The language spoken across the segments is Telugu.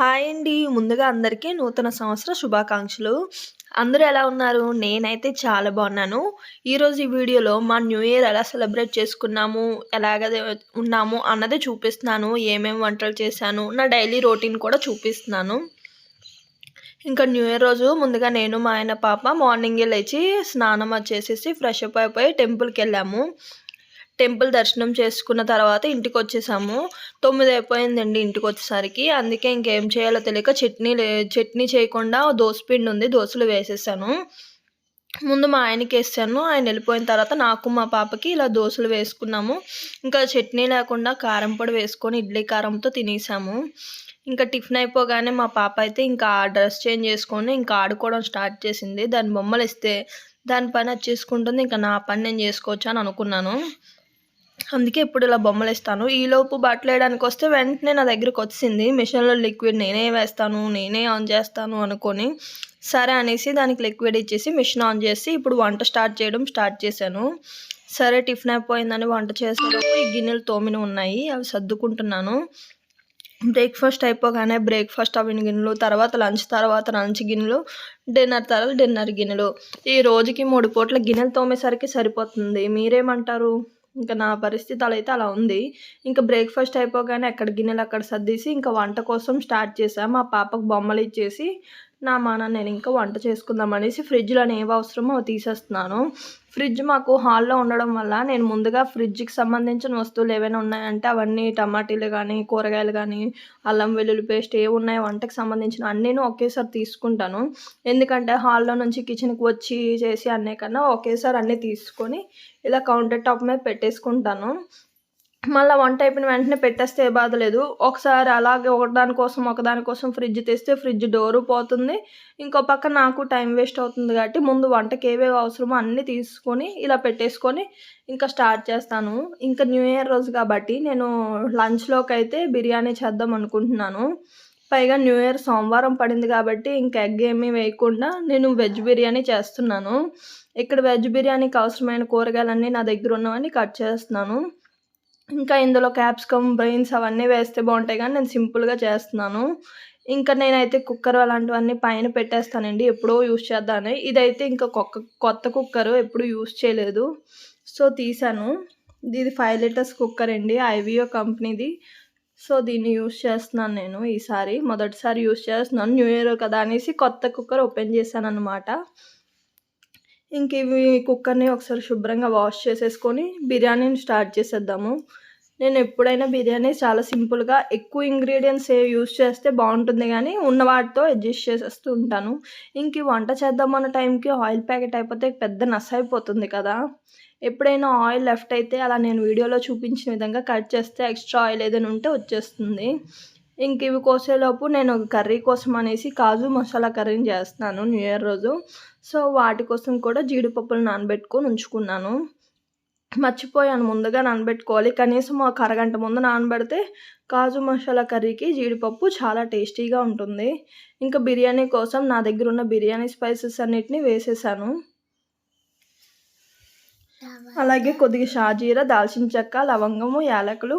హాయ్ అండి. ముందుగా అందరికీ నూతన సంవత్సర శుభాకాంక్షలు. అందరూ ఎలా ఉన్నారు? నేనైతే చాలా బాగున్నాను. ఈరోజు ఈ వీడియోలో మా న్యూ ఇయర్ ఎలా సెలబ్రేట్ చేసుకున్నాము, ఎలాగ ఉన్నాము అన్నది చూపిస్తున్నాను. ఏమేమి వంటలు చేశాను, నా డైలీ రొటీన్ కూడా చూపిస్తున్నాను. ఇంకా న్యూ ఇయర్ రోజు ముందుగా నేను, మా ఆయన, పాప మార్నింగే లేచి స్నానం వచ్చేసేసి ఫ్రెష్ అప్ అయిపోయి టెంపుల్కి వెళ్ళాము టెంపుల్ దర్శనం చేసుకున్న తర్వాత ఇంటికి వచ్చేసాము తొమ్మిది అయిపోయిందండి ఇంటికి వచ్చేసరికి అందుకే ఇంకేం చేయాలో తెలియక చట్నీ లే చట్నీ చేయకుండా దోసపిండి ఉంది. దోసలు వేసేసాను. ముందు మా ఆయనకేసాను. ఆయన వెళ్ళిపోయిన తర్వాత నాకు, మా పాపకి ఇలా దోసలు వేసుకున్నాము. ఇంకా చట్నీ లేకుండా కారం పొడి వేసుకొని ఇడ్లీ కారంతో తినేసాము. ఇంకా టిఫిన్ అయిపోగానే మా పాప అయితే ఇంకా డ్రెస్ చేంజ్ చేసుకొని ఇంకా ఆడుకోవడం స్టార్ట్ చేసింది. దాని బొమ్మలు ఇస్తే దాని పని అది చేసుకుంటుంది. ఇంకా నా పని నేను చేసుకోవచ్చు అని అనుకున్నాను. అందుకే ఇప్పుడు ఇలా బొమ్మలు ఇస్తాను ఈలోపు బట్టలు వేయడానికి వస్తే వెంటనే నా దగ్గరకొచ్చేసింది. మిషన్‌లో లిక్విడ్ నేనే వేస్తాను, నేనే ఆన్ చేస్తాను అనుకొని సరే అనేసి దానికి లిక్విడ్ ఇచ్చేసి మిషన్ ఆన్ చేసి ఇప్పుడు వంట స్టార్ట్ చేయడం స్టార్ట్ చేశాను. సరే టిఫిన్ అయిపోయిందని వంట చేసేలోపు ఈ గిన్నెలు తోమిన ఉన్నాయి. అవి సర్దుకుంటున్నాను. బ్రేక్‌ఫాస్ట్ అయిపోగానే బ్రేక్‌ఫాస్ట్ అవిన గిన్నెలు, తర్వాత లంచ్ తర్వాత లంచ్ గిన్నెలు, డిన్నర్ తర్వాత డిన్నర్ గిన్నెలు. ఈ రోజుకి మూడు పూట్ల గిన్నెలు తోమేసరికి సరిపోతుంది. మీరేమంటారు? ఇంకా నా పరిస్థితి అలా అయితే అలా ఉంది. ఇంకా బ్రేక్‌ఫాస్ట్ అయిపోగానే ఎక్కడ గిన్నెలు అక్కడ సర్దేసి ఇంకా వంట కోసం స్టార్ట్ చేశాను మా పాపకు బొమ్మలు ఇచ్చేసి నా మాన నేను ఇంకా వంట చేసుకుందాం అనేసి ఫ్రిడ్జ్‌లోని ఏవి అవసరమో అవి తీసేస్తున్నాను. ఫ్రిడ్జ్ మాకు హాల్‌లో ఉండడం వల్ల నేను ముందుగా ఫ్రిడ్జ్‌కి సంబంధించిన వస్తువులు ఏవైనా ఉన్నాయంటే అవన్నీ టమాటీలు కానీ కూరగాయలు కానీ అల్లం వెల్లుల్లి పేస్ట్ ఏవున్నాయో వంటకి సంబంధించిన అన్నీను ఒకేసారి తీసుకుంటాను. ఎందుకంటే హాల్‌లో నుంచి కిచెన్‌కి వచ్చి చేసి అన్నీ కన్నా ఒకేసారి అన్నీ తీసుకొని ఇలా కౌంటర్ టాప్ మీద పెట్టేసుకుంటాను. మళ్ళీ వంట అయిపోయిన వెంటనే పెట్టేస్తే ఏ బాధ లేదు. ఒకసారి అలాగే ఒకదానికోసం ఒకదానికోసం ఫ్రిడ్జ్ తెస్తే ఫ్రిడ్జ్ డోరు పోతుంది. ఇంకో పక్క నాకు టైం వేస్ట్ అవుతుంది కాబట్టి ముందు వంటకి ఏవేవి అవసరమో అన్నీ తీసుకొని ఇలా పెట్టేసుకొని ఇంకా స్టార్ట్ చేస్తాను. ఇంకా న్యూ ఇయర్ రోజు కాబట్టి నేను లంచ్లోకి అయితే బిర్యానీ చేద్దాం అనుకుంటున్నాను. పైగా న్యూ ఇయర్ సోమవారం పడింది కాబట్టి ఇంకా ఎగ్ ఏమీ వేయకుండా నేను వెజ్ బిర్యానీ చేస్తున్నాను. ఇక్కడ వెజ్ బిర్యానీకి అవసరమైన కూరగాయలన్నీ నా దగ్గర ఉన్నవన్నీ కట్ చేస్తున్నాను. ఇంకా ఇందులో క్యాప్సికమ్, బీన్స్ అవన్నీ వేస్తే బాగుంటాయి కానీ నేను సింపుల్‌గా చేస్తున్నాను. ఇంకా నేనైతే కుక్కర్ అలాంటివన్నీ పైన పెట్టేస్తానండి. ఎప్పుడో యూస్ చేద్దామని. ఇదైతే ఇంకా కొక్క కొత్త కుక్కర్ ఎప్పుడు యూస్ చేయలేదు. సో తీసాను ఇది ఫైవ్ లీటర్స్ కుక్కర్ అండి. ఐవియో కంపెనీది. సో దీన్ని యూస్ చేస్తున్నాను నేను ఈసారి. మొదటిసారి యూస్ చేస్తున్నాను. న్యూ ఇయర్ కదా అనేసి కొత్త కుక్కర్ ఓపెన్ చేశాను అనమాట ఇంక ఇవి కుక్కర్‌ని ఒకసారి శుభ్రంగా వాష్ చేసేసుకొని బిర్యానీని స్టార్ట్ చేసేద్దాము. నేను ఎప్పుడైనా బిర్యానీ చాలా సింపుల్‌గా ఎక్కువ ఇంగ్రీడియంట్స్ ఏ యూజ్ చేస్తే బాగుంటుంది కానీ ఉన్న వాటితో అడ్జస్ట్ చేసేస్తూ ఉంటాను. ఇంక వంట చేద్దాం అన్న టైంకి ఆయిల్ ప్యాకెట్ అయిపోతే పెద్ద నస్ అయిపోతుంది కదా! ఎప్పుడైనా ఆయిల్ లెఫ్ట్ అయితే అలా నేను వీడియోలో చూపించిన విధంగా కట్ చేస్తే ఎక్స్ట్రా ఆయిల్ ఏదైనా ఉంటే వచ్చేస్తుంది. ఇంక ఇవి కోసేలోపు నేను కర్రీ కోసం అనేసి కాజు మసాలా కర్రీని చేస్తాను న్యూ ఇయర్ రోజు. సో వాటి కోసం కూడా జీడిపప్పులు నానబెట్టుకొని ఉంచుకున్నాను. మర్చిపోయాను ముందుగా నానబెట్టుకోవాలి. కనీసం ఒక అరగంట ముందు నానబెడితే కాజు మసాలా కర్రీకి జీడిపప్పు చాలా టేస్టీగా ఉంటుంది. ఇంకా బిర్యానీ కోసం నా దగ్గర ఉన్న బిర్యానీ స్పైసెస్ అన్నిటిని వేసేసాను. అలాగే కొద్దిగా షాజీరా, దాల్చిన చెక్క, లవంగము, యాలకులు,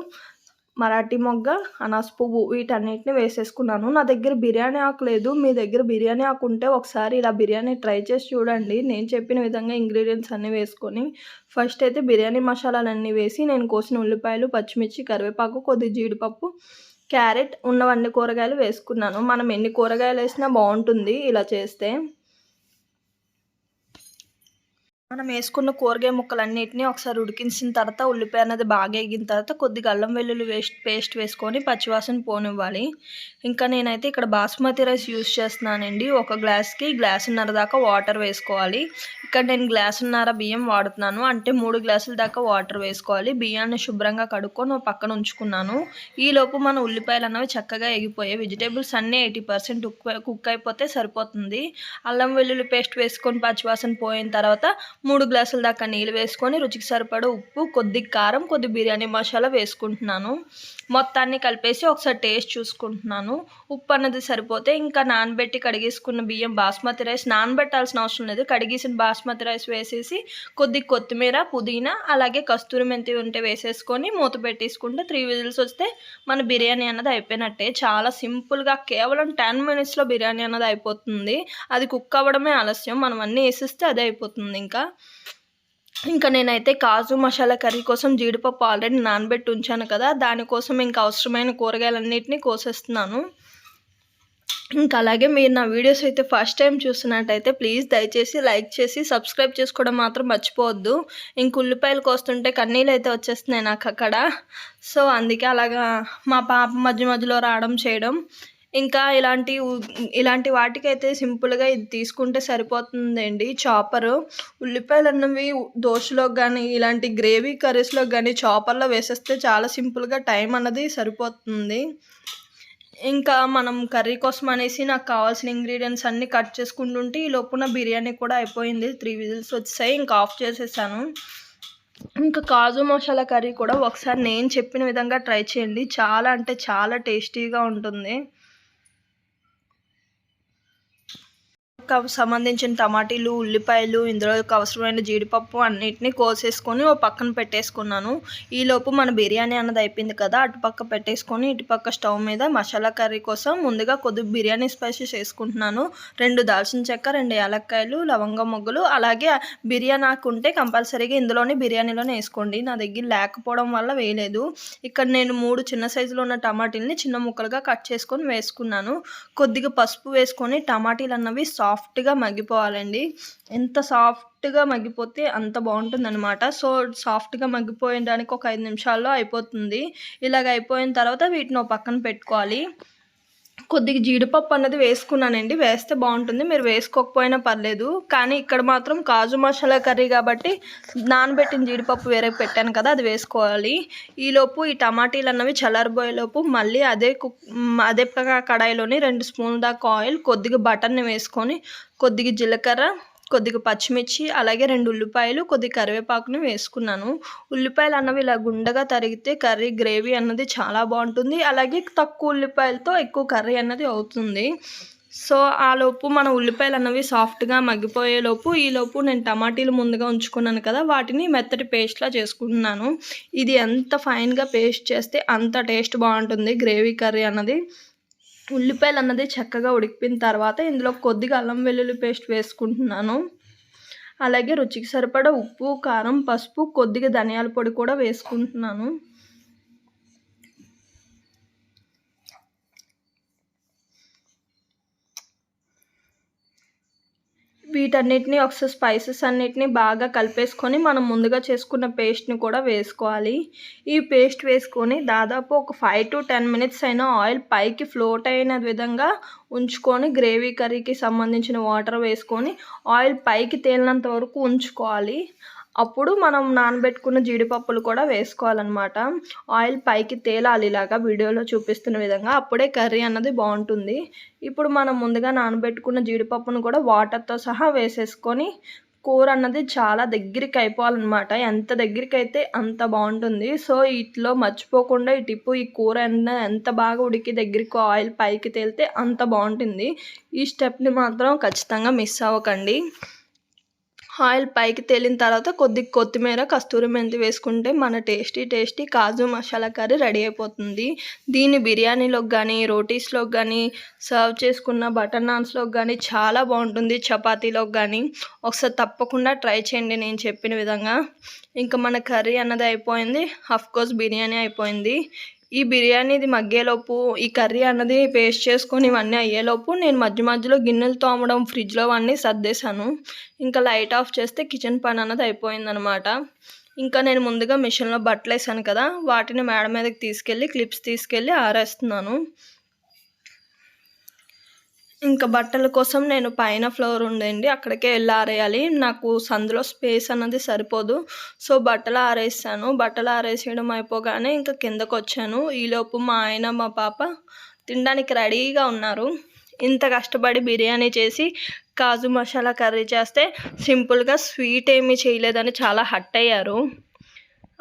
మరాఠీ మొగ్గ, అనాస పువ్వు వీటన్నిటిని వేసేసుకున్నాను. నా దగ్గర బిర్యానీ ఆకు లేదు. మీ దగ్గర బిర్యానీ ఆకు ఉంటే ఒకసారి ఇలా బిర్యానీ ట్రై చేసి చూడండి. నేను చెప్పిన విధంగా ఇంగ్రీడియంట్స్ అన్నీ వేసుకొని ఫస్ట్ అయితే బిర్యానీ మసాలాలన్నీ వేసి నేను కోసిన ఉల్లిపాయలు, పచ్చిమిర్చి, కరివేపాకు, కొద్ది జీడిపప్పు, క్యారెట్ ఉన్నవన్నీ కూరగాయలు వేసుకున్నాను. మనం ఎన్ని కూరగాయలు వేసినా బాగుంటుంది ఇలా చేస్తే. మనం వేసుకున్న కూరగాయ ముక్కలన్నిటిని ఒకసారి ఉడికించిన తర్వాత ఉల్లిపాయ అనేది బాగా ఎగిన తర్వాత కొద్దిగా అల్లం వెల్లుల్లి వేస్ట్ పేస్ట్ వేసుకొని పచ్చివాసన పోనివ్వాలి. ఇంకా నేనైతే ఇక్కడ బాస్మతి రైస్ యూస్ చేస్తున్నానండి. ఒక గ్లాస్‌కి గ్లాసున్నర దాకా వాటర్ వేసుకోవాలి. ఇక్కడ నేను గ్లాసున్నర బియ్యం వాడుతున్నాను. అంటే మూడు గ్లాసుల దాకా వాటర్ వేసుకోవాలి. బియ్యాన్ని శుభ్రంగా కడుక్కొని పక్కన ఉంచుకున్నాను. ఈలోపు మన ఉల్లిపాయలు అన్నవి చక్కగా ఎగిపోయాయి. వెజిటేబుల్స్ అన్నీ 80% కుక్ కుక్ అయిపోతే సరిపోతుంది. అల్లం వెల్లుల్లి పేస్ట్ వేసుకొని పచ్చివాసన పోయిన తర్వాత మూడు గ్లాసుల దాకా నీళ్ళు వేసుకొని రుచికి సరిపడ ఉప్పు, కొద్ది కారం, కొద్ది బిర్యానీ మసాలా వేసుకుంటున్నాను. మొత్తాన్ని కలిపేసి ఒకసారి టేస్ట్ చూసుకుంటున్నాను. ఉప్పు అన్నది సరిపోతే ఇంకా నానబెట్టి కడిగేసుకున్న బియ్యం బాస్మతి రైస్ నానబెట్టాల్సిన అవసరం లేదు. కడిగేసిన బాస్మతి రైస్ వేసేసి కొద్ది కొత్తిమీర పుదీనా అలాగే కస్తూరి మెంతి ఉంటే వేసేసుకొని మూత పెట్టేసుకుంటే త్రీ విజిల్స్ వస్తే మన బిర్యానీ అన్నది అయిపోయినట్టే. చాలా సింపుల్గా కేవలం టెన్ మినిట్స్లో బిర్యానీ అన్నది అయిపోతుంది. అది కుక్ అవ్వడమే ఆలస్యం. మనం అన్నీ వేసిస్తే అదే అయిపోతుంది ఇంకా. ఇంకా నేనైతే కాజు మసాలా కర్రీ కోసం జీడిపప్పు ఆల్రెడీ నానబెట్టి ఉంచాను కదా దానికోసం ఇంకా అవసరమైన కూరగాయలన్నిటిని కోసేస్తున్నాను. ఇంకా అలాగే మీరు నా వీడియోస్ అయితే ఫస్ట్ టైం చూస్తున్నట్టయితే ప్లీజ్ దయచేసి లైక్ చేసి సబ్స్క్రైబ్ చేసుకోవడం మాత్రం మర్చిపోవద్దు. ఇంక ఉల్లిపాయలు కోస్తుంటే కన్నీళ్ళు అయితే వచ్చేస్తున్నాయి నాకు అక్కడ. సో అందుకే అలాగా మా పాప మధ్య మధ్యలో రావడం చేయడం. ఇంకా ఇలాంటి ఇలాంటి వాటికైతే సింపుల్గా ఇది తీసుకుంటే సరిపోతుందండి. చాపరు. ఉల్లిపాయలు అన్నవి దోశలోకి కానీ ఇలాంటి గ్రేవీ కర్రీస్లోకి కానీ చాపర్లో వేసేస్తే చాలా సింపుల్గా టైం అన్నది సరిపోతుంది. ఇంకా మనం కర్రీ కోసం అనేసి నాకు కావాల్సిన ఇంగ్రీడియంట్స్ అన్నీ కట్ చేసుకుంటుంటే ఈ లోపున బిర్యానీ కూడా అయిపోయింది. త్రీ విజిల్స్ వచ్చాయి. ఇంకా ఆఫ్ చేసేసాను. ఇంకా కాజు మసాలా కర్రీ కూడా ఒకసారి నేను చెప్పిన విధంగా ట్రై చేయండి. చాలా అంటే చాలా టేస్టీగా ఉంటుంది. సంబంధించిన టమాటీలు ఉల్లిపాయలు ఇందులో అవసరమైన జీడిపప్పు అన్నిటిని కోసేసుకొని ఓ పక్కన పెట్టేసుకున్నాను. ఈలోపు మన బిర్యానీ అన్నది అయిపోయింది కదా అటుపక్క పెట్టేసుకొని ఇటుపక్క స్టవ్ మీద మసాలా కర్రీ కోసం ముందుగా కొద్దిగా బిర్యానీ స్పైసెస్ వేసుకుంటున్నాను రెండు దాల్చిన చెక్క రెండు యాలక్కాయలు లవంగ మొగ్గలు అలాగే బిర్యానీ ఆకు ఉంటే కంపల్సరీగా ఇందులోనే బిర్యానీలోనే వేసుకోండి. నా దగ్గర లేకపోవడం వల్ల వేయలేదు. ఇక్కడ నేను మూడు చిన్న సైజులో ఉన్న టమాటీలని చిన్న ముక్కలుగా కట్ చేసుకొని వేసుకున్నాను. కొద్దిగా పసుపు వేసుకొని టమాటీలు అన్నవి సాఫ్ట్ సాఫ్ట్గా మగ్గిపోవాలండి. ఎంత సాఫ్ట్గా మగ్గిపోతే అంత బాగుంటుంది అనమాట సో సాఫ్ట్గా మగ్గిపోయడానికి ఒక ఐదు నిమిషాల్లో అయిపోతుంది. ఇలాగ అయిపోయిన తర్వాత వీటిని పక్కన పెట్టుకోవాలి. కొద్దిగా జీడిపప్పు అన్నది వేసుకున్నానండి. వేస్తే బాగుంటుంది. మీరు వేసుకోకపోయినా పర్లేదు. కానీ ఇక్కడ మాత్రం కాజు మసాలా కర్రీ కాబట్టి నానబెట్టిన జీడిపప్పు వేరే పెట్టాను కదా అది వేసుకోవాలి. ఈలోపు ఈ టమాటీలు అన్నవి చల్లారిపోయేలోపు మళ్ళీ అదే కుక్ అదే కడాయిలోని రెండు స్పూన్ దాకా ఆయిల్ కొద్దిగా బటర్ని వేసుకొని కొద్దిగా జీలకర్ర కొద్దిగా పచ్చిమిర్చి అలాగే రెండు ఉల్లిపాయలు కొద్దిగా కరివేపాకుని వేసుకున్నాను. ఉల్లిపాయలు అన్నవి ఇలా గుండగా తరిగితే కర్రీ గ్రేవీ అన్నది చాలా బాగుంటుంది. అలాగే తక్కువ ఉల్లిపాయలతో ఎక్కువ కర్రీ అన్నది అవుతుంది. సో ఆ లోపు మన ఉల్లిపాయలు అన్నవి సాఫ్ట్గా మగ్గిపోయేలోపు ఈలోపు నేను టమాటీలు ముందుగా ఉంచుకున్నాను కదా వాటిని మెత్తటి పేస్ట్లా చేసుకుంటున్నాను. ఇది ఎంత ఫైన్గా పేస్ట్ చేస్తే అంత టేస్ట్ బాగుంటుంది గ్రేవీ కర్రీ అన్నది. ఉల్లిపాయలు అన్నది చక్కగా ఉడికిపోయిన తర్వాత ఇందులో కొద్దిగా అల్లం వెల్లుల్లి పేస్ట్ వేసుకుంటున్నాను. అలాగే రుచికి సరిపడా ఉప్పు కారం పసుపు కొద్దిగా ధనియాల పొడి కూడా వేసుకుంటున్నాను. వీటన్నిటిని ఒకసారి స్పైసెస్ అన్నిటిని బాగా కలిపేసుకొని మనం ముందుగా చేసుకున్న పేస్ట్ని కూడా వేసుకోవాలి. ఈ పేస్ట్ వేసుకొని దాదాపు ఒక ఫైవ్ టు టెన్ మినిట్స్ అయినా ఆయిల్ పైకి ఫ్లోట్ అయిన విధంగా ఉంచుకొని గ్రేవీ కర్రీకి సంబంధించిన వాటర్ వేసుకొని ఆయిల్ పైకి తేలినంత వరకు ఉంచుకోవాలి. అప్పుడు మనం నానబెట్టుకున్న జీడిపప్పులు కూడా వేసుకోవాలన్నమాట. ఆయిల్ పైకి తేలాలి ఇలాగా వీడియోలో చూపిస్తున్న విధంగా. అప్పుడే కర్రీ అన్నది బాగుంటుంది. ఇప్పుడు మనం ముందుగా నానబెట్టుకున్న జీడిపప్పును కూడా వాటర్తో సహా వేసేసుకొని కూర అన్నది చాలా దగ్గరికి అయిపోవాలన్నమాట. ఎంత దగ్గరికి అయితే అంత బాగుంటుంది. సో ఇట్లో మర్చిపోకుండా ఈ టిప్పు ఈ కూర ఎంత బాగా ఉడికి దగ్గరికి ఆయిల్ పైకి తేలితే అంత బాగుంటుంది. ఈ స్టెప్ని మాత్రం ఖచ్చితంగా మిస్ అవ్వకండి. ఆయిల్ పైకి తేలిన తర్వాత కొద్ది కొత్తిమీర కస్తూరి మెంతి వేసుకుంటే మన tasty tasty kaju masala curry ready అయిపోతుంది. దీన్ని బిర్యానీలోకి కానీ రోటీస్లోకి కానీ సర్వ్ చేసుకున్న బటర్ నాన్స్లోకి కానీ చాలా బాగుంటుంది. చపాతీలోకి కానీ ఒకసారి తప్పకుండా ట్రై చేయండి నేను చెప్పిన విధంగా. ఇంకా మన కర్రీ అన్నది అయిపోయింది. కోర్స్ బిర్యానీ అయిపోయింది. ఈ బిర్యానీది మగ్గేలోపు ఈ కర్రీ అన్నది పేస్ట్ చేసుకొని ఇవన్నీ అయ్యేలోపు నేను మధ్య మధ్యలో గిన్నెలు తోమడం ఫ్రిడ్జ్లో అన్నీ సర్దేశాను. ఇంకా లైట్ ఆఫ్ చేస్తే కిచెన్ పని అన్నది అయిపోయిందనమాట ఇంకా నేను ముందుగా మిషన్లో బట్టలు వేసాను కదా వాటిని మేడ మీదకి తీసుకెళ్ళి క్లిప్స్ తీసుకెళ్ళి ఆరేస్తున్నాను. ఇంకా బట్టల కోసం నేను పైన ఫ్లోర్ ఉండండి అక్కడికే వెళ్ళి ఆరేయాలి. నాకు సందులో స్పేస్ అన్నది సరిపోదు. సో బట్టలు ఆరేసాను. బట్టలు ఆరేసేయడం అయిపోగానే ఇంకా కిందకు వచ్చాను ఈలోపు మా ఆయన మా పాప తినడానికి రెడీగా ఉన్నారు. ఇంత కష్టపడి బిర్యానీ చేసి కాజు మసాలా కర్రీ చేస్తే సింపుల్గా స్వీట్ ఏమీ చేయలేదని చాలా హట్ అయ్యారు.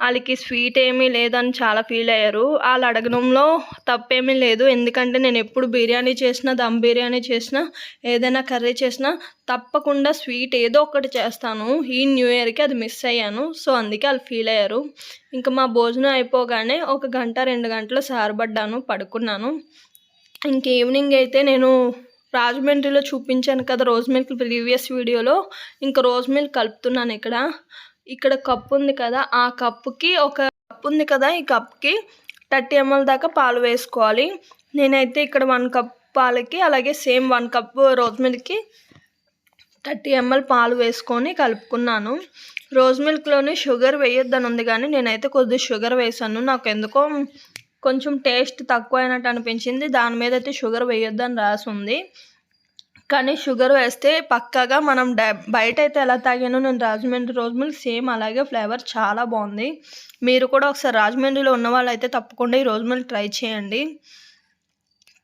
వాళ్ళకి స్వీట్ ఏమీ లేదని చాలా ఫీల్ అయ్యారు. వాళ్ళు అడగడంలో తప్పేమీ లేదు. ఎందుకంటే నేను ఎప్పుడు బిర్యానీ చేసినా దమ్ బిర్యానీ చేసినా ఏదైనా కర్రీ చేసినా తప్పకుండా స్వీట్ ఏదో ఒకటి చేస్తాను. ఈ న్యూ ఇయర్కి అది మిస్ అయ్యాను. సో అందుకే వాళ్ళు ఫీల్ అయ్యారు. ఇంకా మా భోజనం అయిపోగానే ఒక గంట రెండు గంటలు సారబడ్డాను పడుకున్నాను. ఇంక ఈవినింగ్ అయితే నేను రాజమండ్రిలో చూపించాను కదా రోజ్ మిల్క్ ప్రీవియస్ వీడియోలో. ఇంకా రోజ్ మిల్క్ కలుపుతున్నాను ఇక్కడ. ఇక్కడ కప్పు ఉంది కదా ఆ కప్పుకి ఒక కప్పు ఉంది కదా ఈ కప్కి థర్టీ ఎంఎల్ దాకా పాలు వేసుకోవాలి. నేనైతే ఇక్కడ వన్ కప్ పాలకి అలాగే సేమ్ వన్ కప్ రోజ్ మిల్క్కి థర్టీ ఎంఎల్ పాలు వేసుకొని కలుపుకున్నాను. రోజ్ మిల్క్లోని షుగర్ వేయొద్దని ఉంది కానీ నేనైతే కొద్దిగా షుగర్ వేసాను. నాకు ఎందుకో కొంచెం టేస్ట్ తక్కువ అయినట్టు అనిపించింది. దాని మీద అయితే షుగర్ వేయొద్దని రాసి ఉంది. కానీ షుగర్ వేస్తే పక్కాగా మనం బయట అయితే ఎలా తాగానో నేను రాజమండ్రి రోజ్ మిల్క్ సేమ్ అలాగే ఫ్లేవర్ చాలా బాగుంది మీరు కూడా ఒకసారి రాజమండ్రిలో ఉన్న వాళ్ళు అయితే తప్పకుండా ఈ రోజ్ మిల్క్ ట్రై చేయండి.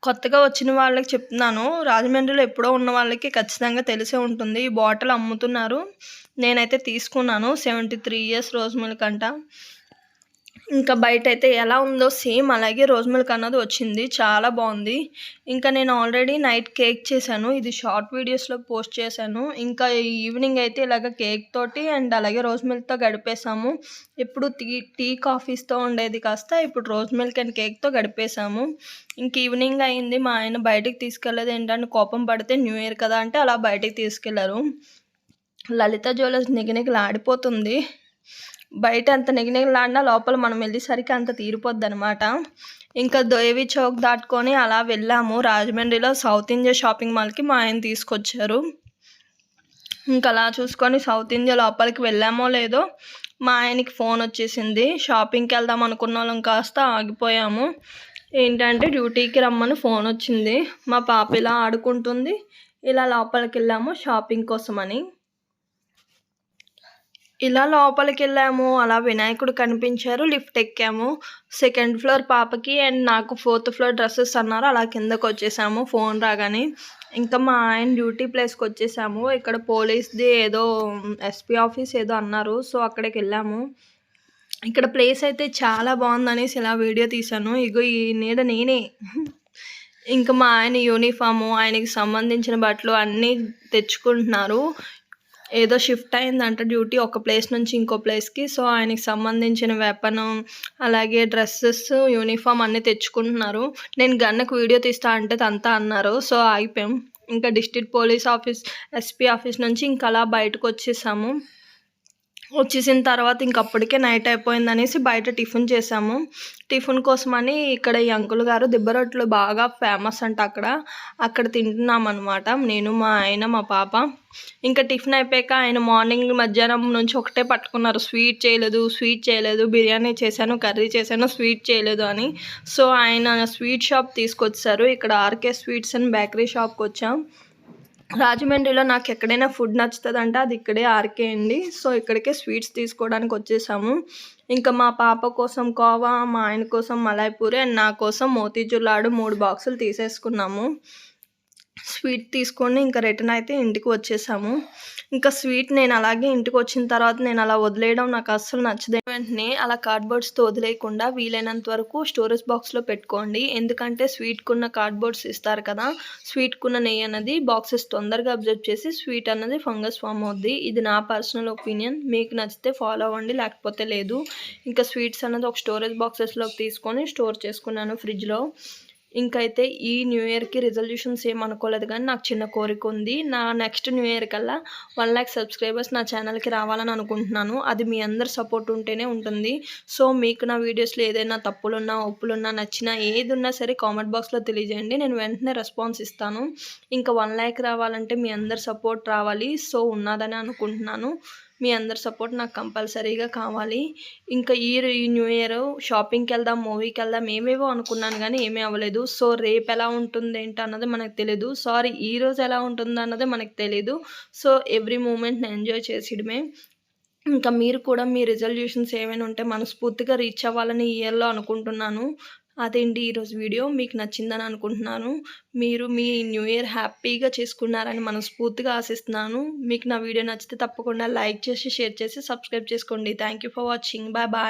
కొత్తగా వచ్చిన వాళ్ళకి చెప్తున్నాను రాజమండ్రిలో ఎప్పుడో ఉన్న వాళ్ళకి ఖచ్చితంగా తెలిసే ఉంటుంది. ఈ బాటిల్ అమ్ముతున్నారు. నేనైతే తీసుకున్నాను seventy three years rose milk అంట. ఇంకా బయట అయితే ఎలా ఉందో సేమ్ అలాగే రోజ్ మిల్క్ అన్నది వచ్చింది. చాలా బాగుంది. ఇంకా నేను ఆల్రెడీ నైట్ కేక్ చేశాను. ఇది షార్ట్ వీడియోస్లో పోస్ట్ చేశాను. ఇంకా ఈవినింగ్ అయితే ఇలాగ కేక్ తోటి అండ్ అలాగే రోజ్ మిల్క్తో గడిపేసాము ఇప్పుడు టీ టీ కాఫీస్తో ఉండేది కాస్త ఇప్పుడు రోజ్ మిల్క్ అండ్ కేక్తో గడిపేసాము ఇంక ఈవినింగ్ అయింది. మా ఆయన బయటికి తీసుకెళ్ళేది ఏంటంటే కోపం పడితే న్యూ ఇయర్ కదా అంటే అలా బయటికి తీసుకెళ్ళారు. లలిత జ్యువెలర్స్ నిగనిగలు ఆడిపోతుంది. బయట ఎంత నిగనిగలాడినా లోపల మనం వెళ్ళేసరికి అంత తీరిపోద్ది అనమాట ఇంకా దేవి చౌక్ దాటుకొని అలా వెళ్ళాము. రాజమండ్రిలో సౌత్ ఇండియా షాపింగ్ మాల్కి మా ఆయన తీసుకొచ్చారు. ఇంకా అలా చూసుకొని సౌత్ ఇండియా లోపలికి వెళ్ళామో లేదో మా ఆయనకి ఫోన్ వచ్చేసింది. షాపింగ్కి వెళ్దాం అనుకున్న వాళ్ళం కాస్త ఆగిపోయాము. ఏంటంటే డ్యూటీకి రమ్మని ఫోన్ వచ్చింది. మా పాప ఇలా ఆడుకుంటుంది. ఇలా లోపలికి వెళ్ళాము షాపింగ్ కోసమని. ఇలా లోపలికి వెళ్ళాము అలా వినాయకుడు కనిపించారు. లిఫ్ట్ ఎక్కాము. సెకండ్ ఫ్లోర్ పాపకి అండ్ నాకు ఫోర్త్ ఫ్లోర్ డ్రెస్సెస్ అన్నారు. అలా కిందకు వచ్చేసాము. ఫోన్ రాగానే ఇంకా మా ఆయన డ్యూటీ ప్లేస్కి వచ్చేసాము. ఇక్కడ పోలీస్ది ఏదో ఎస్పీ ఆఫీస్ ఏదో అన్నారు. సో అక్కడికి వెళ్ళాము. ఇక్కడ ప్లేస్ అయితే చాలా బాగుందనేసి ఇలా వీడియో తీశాను. ఇగో ఈ నీడ నేనే. ఇంకా మా ఆయన యూనిఫాము ఆయనకి సంబంధించిన బట్టలు అన్నీ తెచ్చుకుంటున్నారు. ఏదో షిఫ్ట్ అయిందంట డ్యూటీ ఒక ప్లేస్ నుంచి ఇంకో ప్లేస్కి. సో ఆయనకి సంబంధించిన వెపన్ అలాగే డ్రెస్సెస్ యూనిఫామ్ అన్నీ తెచ్చుకుంటున్నారు. నేను గన్నకు వీడియో తీస్తా అంటే అంతా అన్నారు. సో ఆగిపోయాం. ఇంకా district police office SP office నుంచి ఇంకా అలా బయటకు వచ్చేసాము. వచ్చేసిన తర్వాత ఇంక అప్పటికే నైట్ అయిపోయింది అనేసి బయట టిఫిన్ చేసాము. టిఫిన్ కోసమని ఇక్కడ ఈ అంకుల్ గారు దిబ్బరొట్లు బాగా ఫేమస్ అంట అక్కడ. అక్కడ తింటున్నాం అనమాట నేను మా ఆయన మా పాప. ఇంకా టిఫిన్ అయిపోయాక ఆయన మార్నింగ్ మధ్యాహ్నం నుంచి ఒకటే పట్టుకున్నారు. స్వీట్ చేయలేదు స్వీట్ చేయలేదు. బిర్యానీ చేశాను కర్రీ చేశాను స్వీట్ చేయలేదు అని. సో ఆయన స్వీట్ షాప్ తీసుకొచ్చారు. ఇక్కడ ఆర్కే స్వీట్స్ అండ్ బేకరీ షాప్కి వచ్చాం. రాజమండ్రిలో నాకు ఎక్కడైనా ఫుడ్ నచ్చుతుంది అంటే అది ఇక్కడే ఆర్కే అండి. సో ఇక్కడికే స్వీట్స్ తీసుకోవడానికి వచ్చేసాము. ఇంకా మా పాప కోసం కోవా మా ఆయన కోసం మలాయ్పూరి అండ్ నా కోసం మోతీచూర్ లాడు మూడు బాక్సులు తీసేసుకున్నాము. స్వీట్ తీసుకొని ఇంకా రిటర్న్ అయితే ఇంటికి వచ్చేసాము. ఇంకా స్వీట్ నేను అలాగే ఇంటికి వచ్చిన తర్వాత నేను అలా వదిలేయడం నాకు అస్సలు నచ్చదు. వెంటనే అలా కార్డ్బోర్డ్స్తో వదిలేయకుండా వీలైనంత వరకు స్టోరేజ్ బాక్స్లో పెట్టుకోండి. ఎందుకంటే స్వీట్కున్న కార్డ్బోర్డ్స్ ఇస్తారు కదా స్వీట్కున్న నెయ్యి అన్నది బాక్సెస్ తొందరగా అబ్జర్వ్ చేసి స్వీట్ అన్నది ఫంగస్ ఫామ్ అవుద్ది. ఇది నా పర్సనల్ ఒపీనియన్. మీకు నచ్చితే ఫాలో అవ్వండి లేకపోతే లేదు. ఇంకా స్వీట్స్ అన్నది ఒక స్టోరేజ్ బాక్సెస్లోకి తీసుకొని స్టోర్ చేసుకున్నాను ఫ్రిడ్జ్లో. ఇంకైతే ఈ న్యూ ఇయర్కి రిజల్యూషన్స్ ఏం అనుకోలేదు కానీ నాకు చిన్న కోరిక ఉంది. నా నెక్స్ట్ న్యూ ఇయర్ కల్లా వన్ ల్యాక్ సబ్స్క్రైబర్స్ నా ఛానల్కి రావాలని అనుకుంటున్నాను. అది మీ అందరి సపోర్ట్ ఉంటేనే ఉంటుంది. సో మీకు నా వీడియోస్లో ఏదైనా తప్పులున్నా ఒప్పులున్నా నచ్చినా ఏది ఉన్నా సరే కామెంట్ బాక్స్లో తెలియజేయండి. నేను వెంటనే రెస్పాన్స్ ఇస్తాను. ఇంకా వన్ ల్యాక్ రావాలంటే మీ అందరి సపోర్ట్ రావాలి. సో ఉన్నదని అనుకుంటున్నాను. మీ అందరి సపోర్ట్ నాకు కంపల్సరీగా కావాలి. ఇంకా ఈ న్యూ ఇయర్ షాపింగ్కి వెళ్దాం మూవీకి వెళ్దాం ఏమేవో అనుకున్నాను కానీ ఏమీ అవ్వలేదు. సో రేపు ఎలా ఉంటుంది ఏంటి అన్నది మనకు తెలియదు సారీ ఈ రోజు ఎలా ఉంటుంది అన్నది మనకు తెలియదు సో ఎవ్రీ మూమెంట్ని ఎంజాయ్ చేసేయడమే ఇంకా మీరు కూడా మీ రిజల్యూషన్స్ ఏమైనా ఉంటే మనస్ఫూర్తిగా రీచ్ అవ్వాలని ఇయర్లో అనుకుంటున్నాను. అదేంటి ఈరోజు వీడియో? మీకు నచ్చిందని అనుకుంటున్నాను. మీరు మీ న్యూ ఇయర్ హ్యాపీగా చేసుకున్నారని మనస్ఫూర్తిగా ఆశిస్తున్నాను. మీకు నా వీడియో నచ్చితే తప్పకుండా లైక్ చేసి షేర్ చేసి సబ్స్క్రైబ్ చేసుకోండి. Thank you for watching. Bye bye.